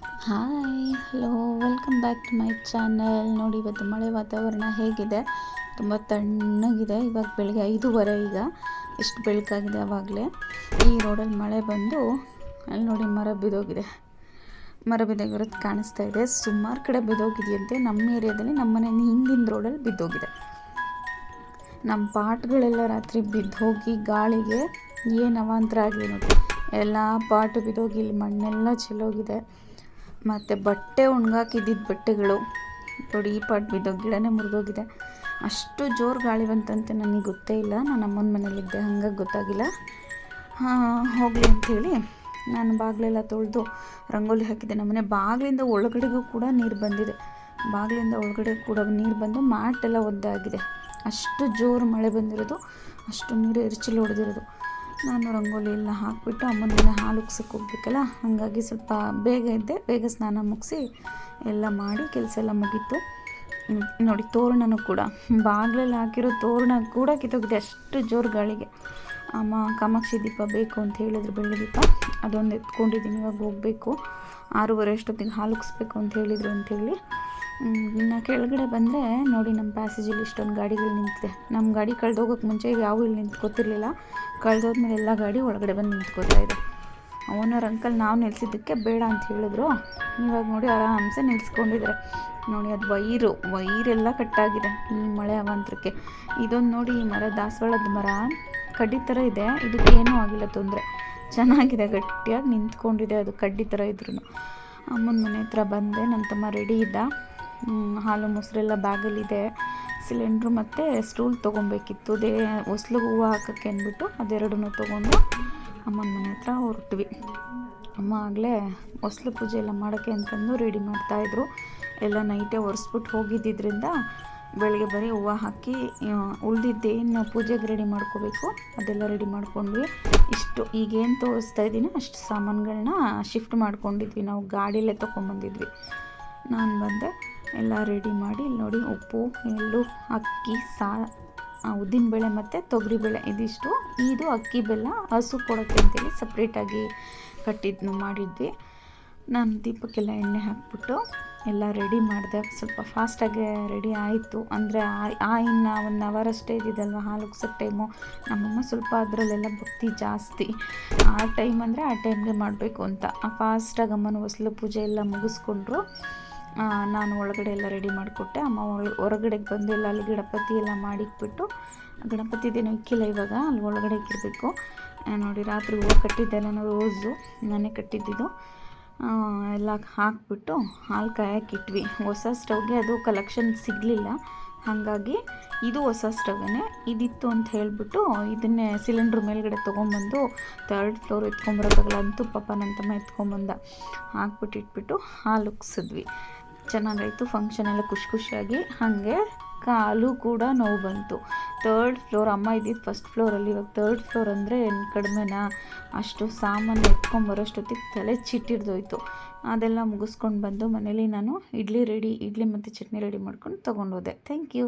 Hi hello welcome back to my channel ನೋಡಿ, ಇವತ್ತು ಮಳೆ ವಾತಾವರಣ ಹೇಗಿದೆ? ತುಂಬ ತಣ್ಣಗಿದೆ. ಇವಾಗ ಬೆಳಗ್ಗೆ ಐದೂವರೆ ಈಗ. ಎಷ್ಟು ಬೆಳಕಾಗಿದೆ ಆವಾಗಲೇ ಈ ರೋಡಲ್ಲಿ ಮಳೆ ಬಂದು, ಅಲ್ಲಿ ನೋಡಿ ಮರ ಬಿದ್ದೋಗಿದೆ. ಮರ ಬಿದ್ದೋಗಿರೋದು ಕಾಣಿಸ್ತಾ ಇದೆ. ಸುಮಾರು ಕಡೆ ಬಿದ್ದೋಗಿದೆಯಂತೆ. ನಮ್ಮ ಏರಿಯಾದಲ್ಲಿ, ನಮ್ಮ ಮನೆ ಹಿಂದಿನ ರೋಡಲ್ಲಿ ಬಿದ್ದೋಗಿದೆ. ನಮ್ಮ ಪಾಟ್ಗಳೆಲ್ಲ ರಾತ್ರಿ ಬಿದ್ದೋಗಿ, ಗಾಳಿಗೆ ಏನು ಅವಾಂತರ ಆಗಲಿ ನೋಡಿ. ಎಲ್ಲ ಪಾಟು ಬಿದ್ದೋಗಿ, ಇಲ್ಲಿ ಮಣ್ಣೆಲ್ಲ ಚೆಲ್ಲೋಗಿದೆ. ಮತ್ತು ಬಟ್ಟೆ ಉಣ್ಗಾಕಿದ್ದಿದ್ದ ಬಟ್ಟೆಗಳು. ನೋಡಿ, ಈ ಪಾಟ್ ಬಿದ್ದೋಗಿ ಗಿಡನೇ ಮುರಿದೋಗಿದೆ. ಅಷ್ಟು ಜೋರು ಗಾಳಿ ಬಂತಂತೆ ನನಗೆ ಗೊತ್ತೇ ಇಲ್ಲ. ನಾನು ಅಮ್ಮನ ಮನೇಲಿದ್ದೆ ಹಂಗಾಗಿ ಗೊತ್ತಾಗಿಲ್ಲ. ಹಾಂ, ಹೋಗಲಿ ಅಂಥೇಳಿ ನಾನು ಬಾಗಿಲೆಲ್ಲ ತೊಳೆದು ರಂಗೋಲಿ ಹಾಕಿದ್ದೆ. ನಮ್ಮನೆ ಬಾಗಿಲಿಂದ ಒಳಗಡೆಗೂ ಕೂಡ ನೀರು ಬಂದಿದೆ. ಬಾಗಿಲಿಂದ ಒಳಗಡೆ ಕೂಡ ನೀರು ಬಂದು ಮ್ಯಾಟೆಲ್ಲ ಒದ್ದಾಗಿದೆ. ಅಷ್ಟು ಜೋರು ಮಳೆ ಬಂದಿರೋದು, ಅಷ್ಟು ನೀರು ಎರಚಲು ಹೊಡೆದಿರೋದು. ನಾನು ರಂಗೋಲಿ ಎಲ್ಲ ಹಾಕಿಬಿಟ್ಟು ಅಮ್ಮನೆಲ್ಲ ಮನೆ ಹಾಲು ಉಗ್ಸಕ್ಕೆ ಹೋಗ್ಬೇಕಲ್ಲ? ಹಾಗಾಗಿ ಸ್ವಲ್ಪ ಬೇಗ ಇದ್ದೆ ಬೇಗ ಸ್ನಾನ ಮುಗಿಸಿ ಎಲ್ಲ ಮಾಡಿ ಕೆಲಸ ಎಲ್ಲ ಮುಗೀತು. ನೋಡಿ ತೋರಣನೂ ಕೂಡ. ಬಾಗಿಲಲ್ಲಿ ಹಾಕಿರೋ ತೋರಣ ಕೂಡ ಕಿತ್ತೋಗಿದೆ ಅಷ್ಟು ಜೋರು ಗಾಳಿಗೆ. ಅಮ್ಮ, ಕಾಮಾಕ್ಷಿ ದೀಪ ಬೇಕು ಅಂತ ಹೇಳಿದ್ರು, ಬೆಳ್ಳಿ ದೀಪ. ಅದೊಂದು ಎತ್ಕೊಂಡಿದ್ದೀನಿ, ಇವಾಗ ಹೋಗಬೇಕು. ಆರೂವರೆ ಅಷ್ಟೊತ್ತಿಗೆ ಹಾಲು ಉಗಿಸ್ಬೇಕು ಅಂತ ಹೇಳಿದರು ಅಂಥೇಳಿ ಇನ್ನು ಕೆಳಗಡೆ ಬಂದರೆ ನೋಡಿ ನಮ್ಮ ಪ್ಯಾಸೇಜಲ್ಲಿ ಇಷ್ಟೊಂದು ಗಾಡಿಗಳು ನಿಂತಿದೆ. ನಮ್ಮ ಗಾಡಿ ಕಳೆದೋಗೋಕೆ ಮುಂಚೆ ಯಾವ ಇಲ್ಲಿ ನಿಂತ್ಕೋತಿರ್ಲಿಲ್ಲ ಕಳೆದೋದ್ಮೇಲೆ ಎಲ್ಲ ಗಾಡಿ ಒಳಗಡೆ ಬಂದು ನಿಂತ್ಕೋತಾ ಇದೆ. ಓನರ್ ಅಂಕಲ್ ನಾವು ನಿಲ್ಸಿದ್ದಕ್ಕೆ ಬೇಡ ಅಂತ ಹೇಳಿದ್ರು. ಇವಾಗ ನೋಡಿ ಆರಾಮ್ಸೆ ನಿಲ್ಸ್ಕೊಂಡಿದ್ದಾರೆ ನೋಡಿ ಅದು ವೈರು, ವೈರೆಲ್ಲ ಕಟ್ಟಾಗಿದೆ ಈ ಮಳೆ ಅವಾಂತರಕ್ಕೆ. ಇದೊಂದು ನೋಡಿ ಈ ಮರ, ದಾಸವಾಳದ ಮರ ಕಡ್ಡಿ ಥರ ಇದೆ. ಇದಕ್ಕೆ ಏನೂ ಆಗಿಲ್ಲ ತೊಂದರೆ. ಚೆನ್ನಾಗಿದೆ, ಗಟ್ಟಿಯಾಗಿ ನಿಂತ್ಕೊಂಡಿದೆ ಅದು ಕಡ್ಡಿ ಥರ ಇದ್ರೂ ಅಮ್ಮನ ಮನೆ ಹತ್ರ ಬಂದೆ ನನ್ನ ತಮ್ಮ ರೆಡಿ ಇದ್ದ. ಹಾಲು ಮೊಸರೆಲ್ಲ ಬ್ಯಾಗಲ್ಲಿದೆ. ಸಿಲಿಂಡ್ರು ಮತ್ತು ಸ್ಟೂಲ್ ತೊಗೊಬೇಕಿತ್ತು. ದೇ ಹೊಸ್ಲಿಗೆ ಹೂವು ಹಾಕೋಕ್ಕೆ ಅಂದ್ಬಿಟ್ಟು ಅದೆರಡನ್ನೂ ತೊಗೊಂಡು ಅಮ್ಮನ ಮನೆ ಹತ್ರ ಹೊರಟ್ವಿ. ಅಮ್ಮ ಆಗಲೇ ಹೊಸ್ಲು ಪೂಜೆ ಎಲ್ಲ ಮಾಡೋಕ್ಕೆ ಅಂತಂದು ರೆಡಿ ಮಾಡ್ತಾಯಿದ್ರು ಎಲ್ಲ ನೈಟೇ ಒರೆಸ್ಬಿಟ್ಟು ಹೋಗಿದ್ದಿದ್ರಿಂದ ಬೆಳಗ್ಗೆ ಬರೀ ಹೂವು ಹಾಕಿ ಉಳಿದಿದ್ದೇನು ಪೂಜೆಗೆ ರೆಡಿ ಮಾಡ್ಕೋಬೇಕು ಅದೆಲ್ಲ ರೆಡಿ ಮಾಡ್ಕೊಂಡ್ವಿ. ಇಷ್ಟು ಈಗೇನು ತೋರಿಸ್ತಾ ಇದ್ದೀನೋ, ಅಷ್ಟು ಸಾಮಾನುಗಳನ್ನ ಶಿಫ್ಟ್ ಮಾಡ್ಕೊಂಡಿದ್ವಿ. ನಾವು ಗಾಡಿಯಲ್ಲೇ ತೊಗೊಂಬಂದಿದ್ವಿ ನಾನು ಬಂದೆ. ಎಲ್ಲ ರೆಡಿ ಮಾಡಿ ಇಲ್ಲಿ ನೋಡಿ ಉಪ್ಪು, ಎಳ್ಳು, ಅಕ್ಕಿ ಸಾ ಉದ್ದಿನಬೇಳೆ ಮತ್ತು ತೊಗರಿಬೇಳೆ ಇದಿಷ್ಟು. ಇದು ಅಕ್ಕಿ ಬೆಲ್ಲ, ಹಸು ಕೊಡೋಕ್ಕೆ ಅಂತೇಳಿ ಸಪ್ರೇಟಾಗಿ ಕಟ್ಟಿದ್ನು ಮಾಡಿದ್ವಿ. ನಾನು ದೀಪಕ್ಕೆಲ್ಲ ಎಣ್ಣೆ ಹಾಕ್ಬಿಟ್ಟು ಎಲ್ಲ ರೆಡಿ ಮಾಡಿದೆ. ಸ್ವಲ್ಪ ಫಾಸ್ಟಾಗೆ ರೆಡಿ ಆಯಿತು. ಅಂದರೆ ಆ ಇನ್ನು ಒನ್ ಅವರ್ ಅಷ್ಟೇ ಇದ್ದಿದ್ದಲ್ವ? ಹಾಲು ಉಗ್ಸೋ ಟೈಮು ನಮ್ಮಮ್ಮ ಸ್ವಲ್ಪ ಅದರಲ್ಲೆಲ್ಲ ಭಕ್ತಿ ಜಾಸ್ತಿ. ಆ ಟೈಮ್ ಅಂದರೆ ಆ ಟೈಮ್ಗೆ ಮಾಡಬೇಕು ಅಂತ. ಫಾಸ್ಟಾಗಿ ಅಮ್ಮನ ಹೊಸಲು ಪೂಜೆ ಎಲ್ಲ ಮುಗಿಸ್ಕೊಂಡ್ರು. ನಾನು ಒಳಗಡೆ ಎಲ್ಲ ರೆಡಿ ಮಾಡಿಕೊಟ್ಟೆ. ಅಮ್ಮ ಹೊರಗಡೆ ಬಂದು ಎಲ್ಲ ಅಲ್ಲಿ ಗಣಪತಿ ಎಲ್ಲ ಮಾಡಿಟ್ಬಿಟ್ಟು ಗಣಪತಿದೇನು ಇಕ್ಕಿಲ್ಲ ಇವಾಗ, ಅಲ್ಲಿ ಒಳಗಡೆ ಇಕ್ಕಿರಬೇಕು ನೋಡಿ, ರಾತ್ರಿ ಹೂವು ಕಟ್ಟಿದ್ದೆ ನಾನು ರೋಸು, ನಾನೇ ಕಟ್ಟಿದ್ದಿದ್ದು. ಎಲ್ಲ ಹಾಕ್ಬಿಟ್ಟು ಹಾಲು ಕಾಯಕ್ಕಿಟ್ವಿ. ಹೊಸ ಸ್ಟವ್ಗೆ ಅದು ಕಲೆಕ್ಷನ್ ಸಿಗಲಿಲ್ಲ. ಹಾಗಾಗಿ ಇದು ಹೊಸ ಸ್ಟವ್ನೇ ಇದಿತ್ತು ಅಂತ ಹೇಳಿಬಿಟ್ಟು ಇದನ್ನೇ ಸಿಲಿಂಡ್ರ್ ಮೇಲ್ಗಡೆ ತೊಗೊಂಬಂದು ತರ್ಡ್ ಫ್ಲೋರ್ ಎತ್ಕೊಂಬರೋದಾಗಲ್ಲ ಅಂತೂ ಪಾಪ ನನ್ನ ತಮ್ಮ ಎತ್ಕೊಂಬಂದ ಹಾಕ್ಬಿಟ್ಟು ಇಟ್ಬಿಟ್ಟು ಹಾಲು ಉಗ್ಸಿದ್ವಿ ಚೆನ್ನಾಗಾಯಿತು ಫಂಕ್ಷನ್ ಎಲ್ಲ ಖುಷಿ ಖುಷಿಯಾಗಿ. ಹಾಗೆ ಕಾಲು ಕೂಡ ನೋವು ಬಂತು. ತರ್ಡ್ ಫ್ಲೋರ್ ಅಮ್ಮ ಇದ್ದಿದ್ದು ಫಸ್ಟ್ ಫ್ಲೋರಲ್ಲಿ ಇವಾಗ ತರ್ಡ್ ಫ್ಲೋರ್ ಅಂದರೆ ಏನು ಕಡಿಮೆನಾ? ಅಷ್ಟು ಸಾಮಾನು ಎತ್ಕೊಂಬರೋಷ್ಟೊತ್ತಿಗೆ ತಲೆ ಚಿಟ್ಟಿಡ್ದೋಯ್ತು ಅದೆಲ್ಲ ಮುಗಿಸ್ಕೊಂಡು ಬಂದು ಮನೇಲಿ ನಾನು ಇಡ್ಲಿ ರೆಡಿ ಇಡ್ಲಿ ಮತ್ತು ಚಟ್ನಿ ರೆಡಿ ಮಾಡ್ಕೊಂಡು ತೊಗೊಂಡೋದೆ ಥ್ಯಾಂಕ್ ಯು